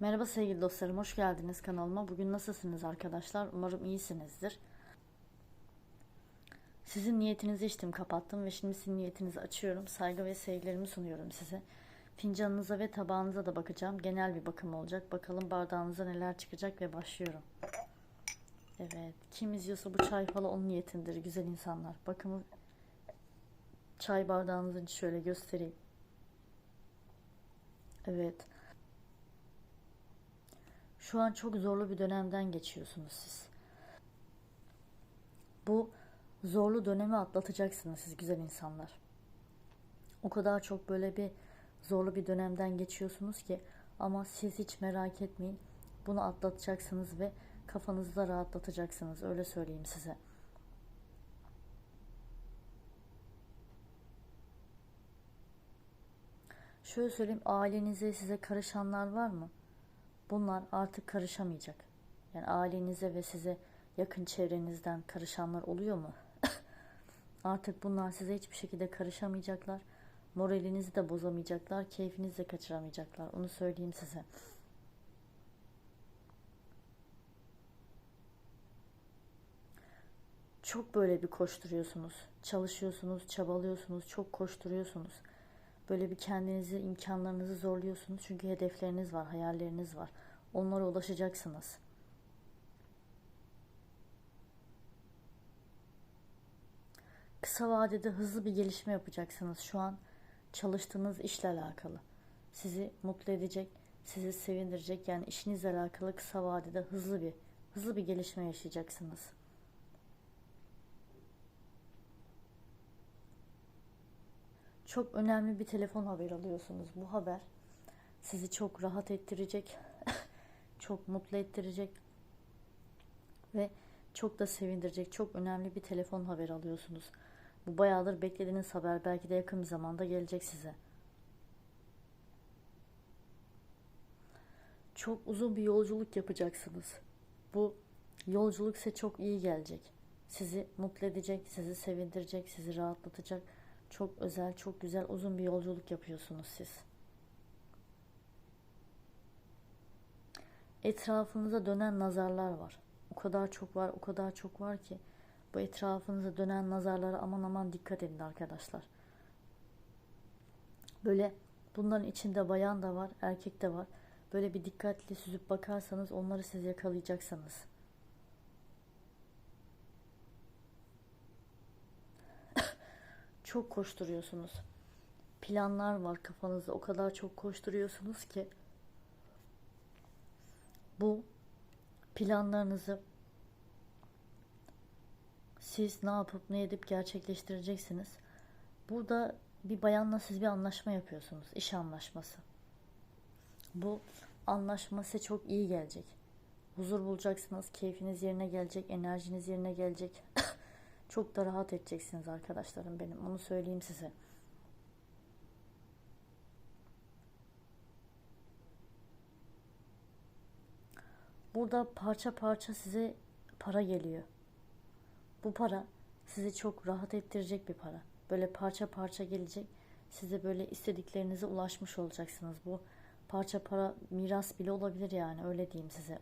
Merhaba sevgili dostlarım, hoş geldiniz kanalıma. Bugün nasılsınız arkadaşlar? Umarım iyisinizdir. Sizin niyetinizi içtim, kapattım ve şimdi sizin niyetinizi açıyorum. Saygı ve sevgilerimi sunuyorum size. Fincanınıza ve tabağınıza da bakacağım. Genel bir bakım olacak. Bakalım bardağınıza neler çıkacak ve başlıyorum. Evet, kim izliyorsa bu çay falı onun niyetindir güzel insanlar. Bakımı çay bardağınızı şöyle göstereyim. Evet. Şu an çok zorlu bir dönemden geçiyorsunuz siz. Bu zorlu dönemi atlatacaksınız siz güzel insanlar. O kadar çok böyle bir zorlu bir dönemden geçiyorsunuz ki ama siz hiç merak etmeyin. Bunu atlatacaksınız ve kafanızı da rahatlatacaksınız. Öyle söyleyeyim size. Şöyle söyleyeyim ailenize size karışanlar var mı? Bunlar artık karışamayacak. Yani ailenize ve size yakın çevrenizden karışanlar oluyor mu? artık bunlar size hiçbir şekilde karışamayacaklar. Moralinizi de bozamayacaklar, keyfinizi de kaçıramayacaklar. Onu söyleyeyim size. Çok böyle bir koşturuyorsunuz. Çalışıyorsunuz, çabalıyorsunuz, çok koşturuyorsunuz. Böyle bir kendinizi, imkanlarınızı zorluyorsunuz. Çünkü hedefleriniz var, hayalleriniz var. Onlara ulaşacaksınız. Kısa vadede hızlı bir gelişme yapacaksınız. Şu an çalıştığınız işle alakalı. Sizi mutlu edecek, sizi sevindirecek yani işinizle alakalı kısa vadede hızlı bir hızlı bir gelişme yaşayacaksınız. Çok önemli bir telefon haberi alıyorsunuz. Bu haber sizi çok rahat ettirecek, çok mutlu ettirecek ve çok da sevindirecek. Çok önemli bir telefon haberi alıyorsunuz. Bu bayağıdır beklediğiniz haber belki de yakın bir zamanda gelecek size. Çok uzun bir yolculuk yapacaksınız. Bu yolculuk size çok iyi gelecek. Sizi mutlu edecek, sizi sevindirecek, sizi rahatlatacak. Çok özel, çok güzel, uzun bir yolculuk yapıyorsunuz siz. Etrafınıza dönen nazarlar var. O kadar çok var, o kadar çok var ki bu etrafınıza dönen nazarlara aman aman dikkat edin arkadaşlar. Böyle bunların içinde bayan da var, erkek de var. Böyle bir dikkatli süzüp bakarsanız onları siz yakalayacaksınız. çok koşturuyorsunuz. Planlar var kafanızda. O kadar çok koşturuyorsunuz ki bu planlarınızı siz ne yapıp ne edip gerçekleştireceksiniz. Burada bir bayanla siz bir anlaşma yapıyorsunuz. İş anlaşması. Bu anlaşma size çok iyi gelecek. Huzur bulacaksınız. Keyfiniz yerine gelecek. Enerjiniz yerine gelecek. çok da rahat edeceksiniz arkadaşlarım benim. Onu söyleyeyim size. Burada parça parça size para geliyor. Bu para sizi çok rahat ettirecek bir para. Böyle parça parça gelecek. Size böyle istediklerinize ulaşmış olacaksınız. Bu parça para miras bile olabilir yani öyle diyeyim size.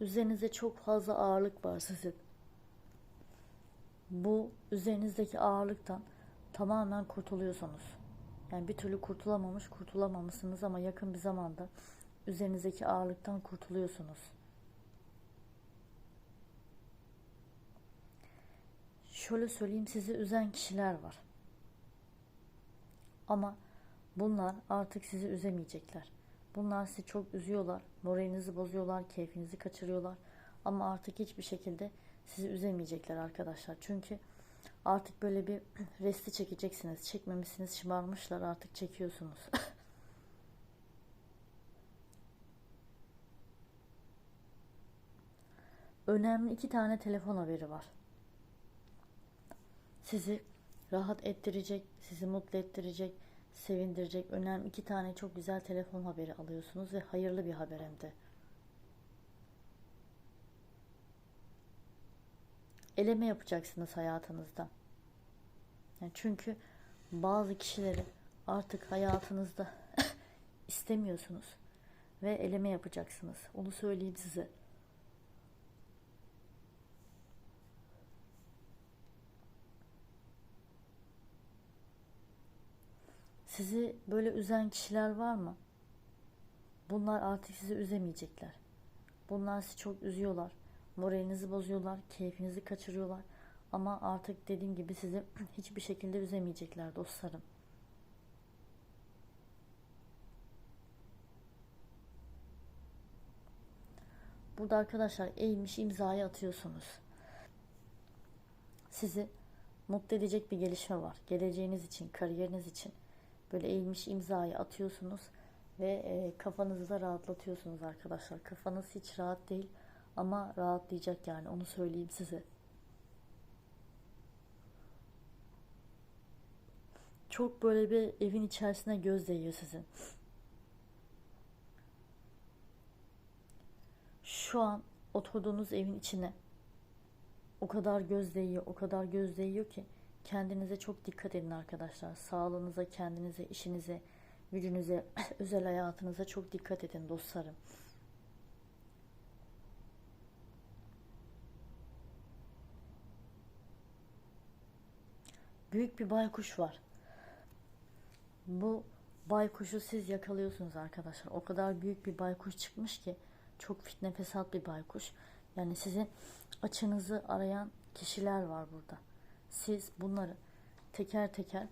Üzerinize çok fazla ağırlık var sizin. Bu üzerinizdeki ağırlıktan tamamen kurtuluyorsunuz. Yani bir türlü kurtulamamış, kurtulamamışsınız ama yakın bir zamanda üzerinizdeki ağırlıktan kurtuluyorsunuz. Şöyle söyleyeyim sizi üzen kişiler var. Ama bunlar artık sizi üzemeyecekler. Bunlar sizi çok üzüyorlar, moralinizi bozuyorlar, keyfinizi kaçırıyorlar. Ama artık hiçbir şekilde sizi üzemeyecekler arkadaşlar. Çünkü artık böyle bir resti çekeceksiniz. Çekmemişsiniz, şımarmışlar artık çekiyorsunuz. önemli iki tane telefon haberi var. Sizi rahat ettirecek, sizi mutlu ettirecek, sevindirecek önemli iki tane çok güzel telefon haberi alıyorsunuz ve hayırlı bir haber hem de. Eleme yapacaksınız hayatınızda. Yani çünkü bazı kişileri artık hayatınızda istemiyorsunuz ve eleme yapacaksınız. Onu söyleyeyim size. Sizi böyle üzen kişiler var mı? Bunlar artık sizi üzemeyecekler. Bunlar sizi çok üzüyorlar. Moralinizi bozuyorlar, keyfinizi kaçırıyorlar. Ama artık dediğim gibi sizi hiçbir şekilde üzemeyecekler dostlarım. Burada arkadaşlar eğilmiş imzayı atıyorsunuz. Sizi mutlu edecek bir gelişme var. Geleceğiniz için, kariyeriniz için böyle eğilmiş imzayı atıyorsunuz ve e, kafanızı da rahatlatıyorsunuz arkadaşlar. Kafanız hiç rahat değil ama rahatlayacak yani onu söyleyeyim size. Çok böyle bir evin içerisine göz değiyor sizin. Şu an oturduğunuz evin içine o kadar göz değiyor, o kadar göz değiyor ki kendinize çok dikkat edin arkadaşlar. Sağlığınıza, kendinize, işinize, gücünüze, özel hayatınıza çok dikkat edin dostlarım. Büyük bir baykuş var. Bu baykuşu siz yakalıyorsunuz arkadaşlar. O kadar büyük bir baykuş çıkmış ki çok fitne fesat bir baykuş. Yani sizin açınızı arayan kişiler var burada. Siz bunları teker teker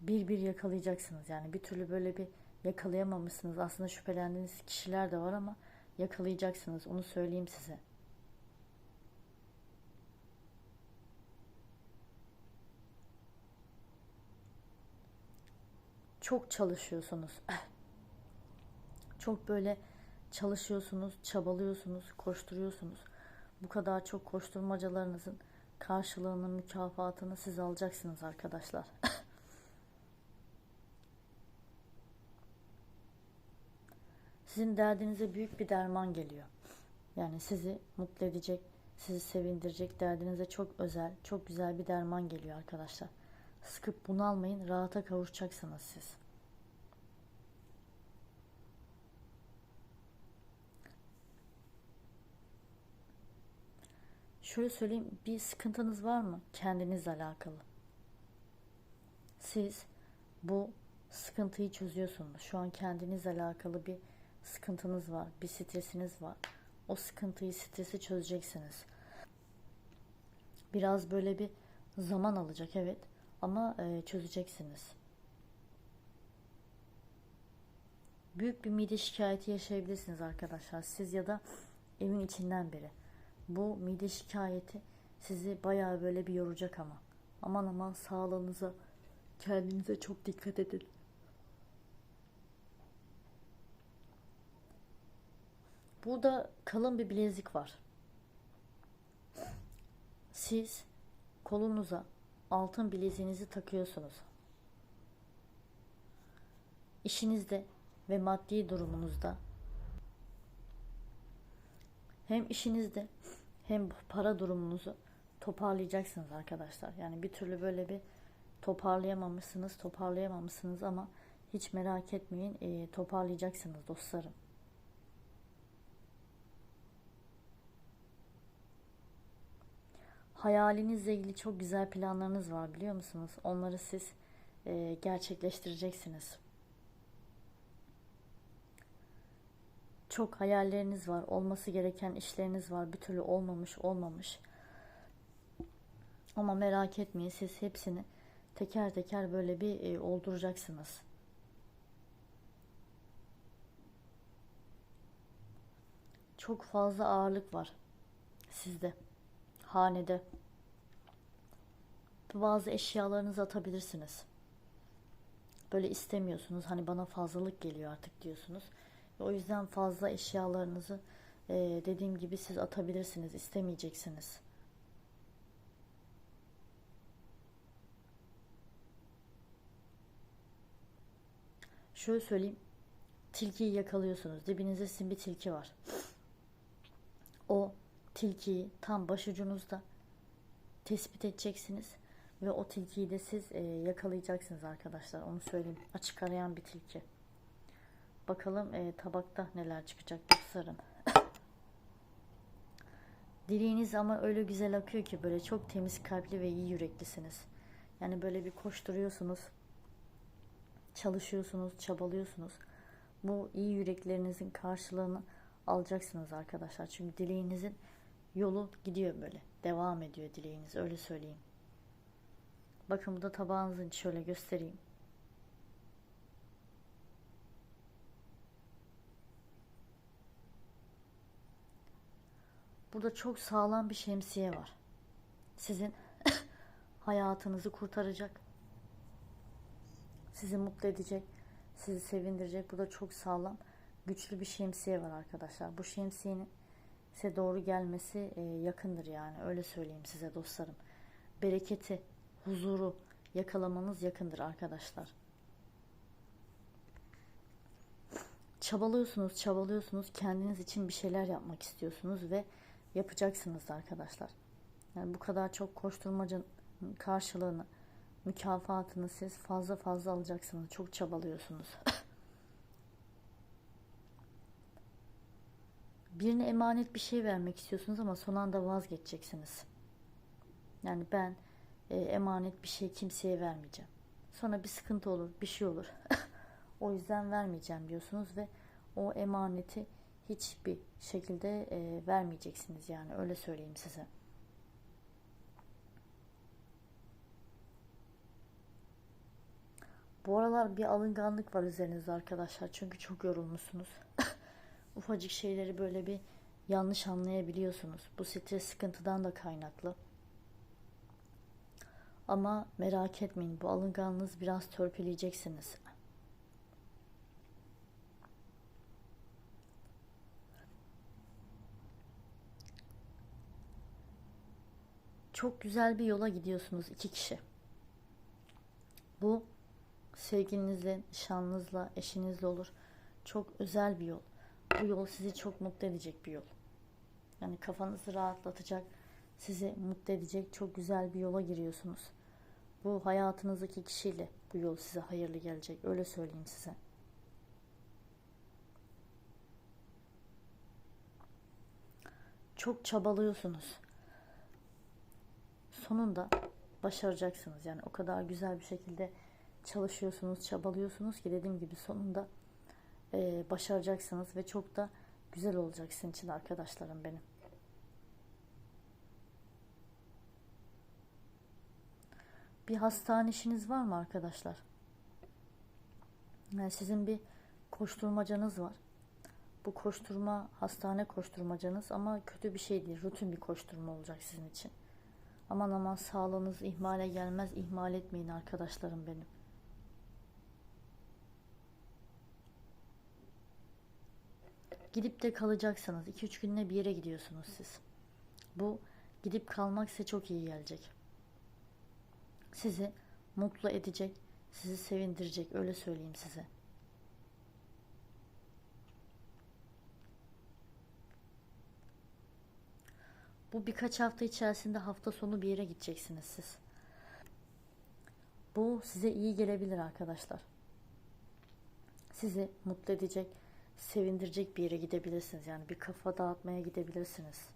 bir bir yakalayacaksınız. Yani bir türlü böyle bir yakalayamamışsınız. Aslında şüphelendiğiniz kişiler de var ama yakalayacaksınız. Onu söyleyeyim size. Çok çalışıyorsunuz. Çok böyle çalışıyorsunuz, çabalıyorsunuz, koşturuyorsunuz. Bu kadar çok koşturmacalarınızın karşılığını, mükafatını siz alacaksınız arkadaşlar. Sizin derdinize büyük bir derman geliyor. Yani sizi mutlu edecek, sizi sevindirecek, derdinize çok özel, çok güzel bir derman geliyor arkadaşlar. Sıkıp bunalmayın, rahata kavuşacaksınız siz. Şöyle söyleyeyim, bir sıkıntınız var mı kendinizle alakalı? Siz bu sıkıntıyı çözüyorsunuz. Şu an kendinizle alakalı bir sıkıntınız var, bir stresiniz var. O sıkıntıyı, stresi çözeceksiniz. Biraz böyle bir zaman alacak evet ama e, çözeceksiniz. Büyük bir mide şikayeti yaşayabilirsiniz arkadaşlar. Siz ya da evin içinden biri. Bu mide şikayeti sizi bayağı böyle bir yoracak ama. Aman aman sağlığınıza, kendinize çok dikkat edin. Burada kalın bir bilezik var. Siz kolunuza altın bileziğinizi takıyorsunuz. İşinizde ve maddi durumunuzda hem işinizde hem para durumunuzu toparlayacaksınız arkadaşlar. Yani bir türlü böyle bir toparlayamamışsınız, toparlayamamışsınız ama hiç merak etmeyin toparlayacaksınız dostlarım. Hayalinizle ilgili çok güzel planlarınız var biliyor musunuz? Onları siz e, gerçekleştireceksiniz. Çok hayalleriniz var, olması gereken işleriniz var, bir türlü olmamış, olmamış. Ama merak etmeyin, siz hepsini teker teker böyle bir e, olduracaksınız. Çok fazla ağırlık var sizde, hanede. Bazı eşyalarınızı atabilirsiniz. Böyle istemiyorsunuz, hani bana fazlalık geliyor artık diyorsunuz. O yüzden fazla eşyalarınızı e, dediğim gibi siz atabilirsiniz, istemeyeceksiniz. Şöyle söyleyeyim, tilkiyi yakalıyorsunuz. Dibinizde sizin bir tilki var. O tilkiyi tam başucunuzda tespit edeceksiniz Ve o tilkiyi de siz e, yakalayacaksınız arkadaşlar. Onu söyleyeyim. Açık arayan bir tilki. Bakalım e, tabakta neler çıkacak dostlarım. Dileğiniz ama öyle güzel akıyor ki böyle çok temiz kalpli ve iyi yüreklisiniz. Yani böyle bir koşturuyorsunuz. Çalışıyorsunuz, çabalıyorsunuz. Bu iyi yüreklerinizin karşılığını alacaksınız arkadaşlar. Çünkü dileğinizin yolu gidiyor böyle. Devam ediyor dileğiniz öyle söyleyeyim. Bakın bu da tabağınızın şöyle göstereyim. Burada çok sağlam bir şemsiye var. Sizin hayatınızı kurtaracak. Sizi mutlu edecek. Sizi sevindirecek. Burada çok sağlam, güçlü bir şemsiye var arkadaşlar. Bu şemsiyenin size doğru gelmesi e, yakındır yani. Öyle söyleyeyim size dostlarım. Bereketi, huzuru yakalamanız yakındır arkadaşlar. Çabalıyorsunuz, çabalıyorsunuz. Kendiniz için bir şeyler yapmak istiyorsunuz ve yapacaksınız arkadaşlar. Yani bu kadar çok koşturmacın karşılığını, mükafatını siz fazla fazla alacaksınız. Çok çabalıyorsunuz. Birine emanet bir şey vermek istiyorsunuz ama son anda vazgeçeceksiniz. Yani ben e, emanet bir şey kimseye vermeyeceğim. Sonra bir sıkıntı olur, bir şey olur. o yüzden vermeyeceğim diyorsunuz ve o emaneti hiçbir şekilde e, vermeyeceksiniz yani öyle söyleyeyim size. Bu aralar bir alınganlık var üzerinizde arkadaşlar. Çünkü çok yorulmuşsunuz. Ufacık şeyleri böyle bir yanlış anlayabiliyorsunuz. Bu stres sıkıntıdan da kaynaklı. Ama merak etmeyin bu alınganlığınız biraz törpüleyeceksiniz. Çok güzel bir yola gidiyorsunuz iki kişi. Bu sevgilinizle, nişanlınızla, eşinizle olur. Çok özel bir yol. Bu yol sizi çok mutlu edecek bir yol. Yani kafanızı rahatlatacak, sizi mutlu edecek çok güzel bir yola giriyorsunuz. Bu hayatınızdaki kişiyle bu yol size hayırlı gelecek. Öyle söyleyeyim size. Çok çabalıyorsunuz. Sonunda başaracaksınız. Yani o kadar güzel bir şekilde çalışıyorsunuz, çabalıyorsunuz ki dediğim gibi sonunda e, başaracaksınız ve çok da güzel olacak sizin için arkadaşlarım benim. Bir hastane işiniz var mı arkadaşlar? Yani sizin bir koşturmacanız var. Bu koşturma hastane koşturmacanız ama kötü bir şey değil. Rutin bir koşturma olacak sizin için. Aman aman sağlığınız ihmale gelmez. ihmal etmeyin arkadaşlarım benim. Gidip de kalacaksınız. 2-3 günde bir yere gidiyorsunuz siz. Bu gidip kalmak size çok iyi gelecek. Sizi mutlu edecek, sizi sevindirecek öyle söyleyeyim size. Bu birkaç hafta içerisinde hafta sonu bir yere gideceksiniz siz. Bu size iyi gelebilir arkadaşlar. Sizi mutlu edecek, sevindirecek bir yere gidebilirsiniz. Yani bir kafa dağıtmaya gidebilirsiniz.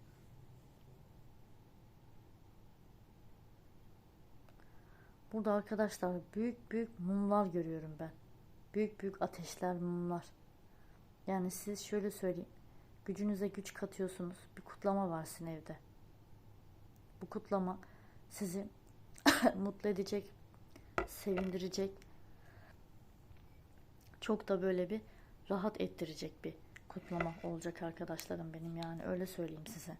Burada arkadaşlar büyük büyük mumlar görüyorum ben. Büyük büyük ateşler, mumlar. Yani siz şöyle söyleyeyim. Gücünüze güç katıyorsunuz. Bir kutlama var sizin evde. Bu kutlama sizi mutlu edecek, sevindirecek. Çok da böyle bir rahat ettirecek bir kutlama olacak arkadaşlarım benim yani öyle söyleyeyim size.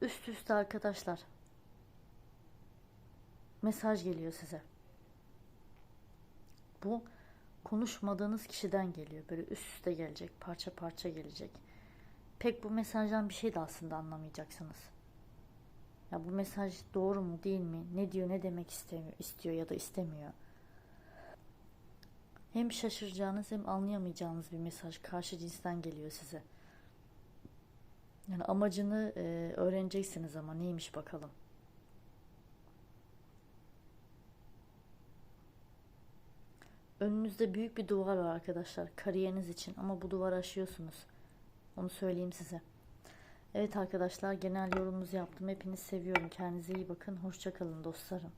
Üst üste arkadaşlar mesaj geliyor size. Bu konuşmadığınız kişiden geliyor. Böyle üst üste gelecek, parça parça gelecek. Pek bu mesajdan bir şey de aslında anlamayacaksınız. Ya bu mesaj doğru mu değil mi? Ne diyor, ne demek istemiyor, istiyor ya da istemiyor. Hem şaşıracağınız hem anlayamayacağınız bir mesaj karşı cinsten geliyor size. Yani amacını e, öğreneceksiniz ama neymiş bakalım. Önünüzde büyük bir duvar var arkadaşlar kariyeriniz için ama bu duvarı aşıyorsunuz. Onu söyleyeyim size. Evet arkadaşlar genel yorumunuzu yaptım. Hepinizi seviyorum. Kendinize iyi bakın. Hoşça kalın dostlarım.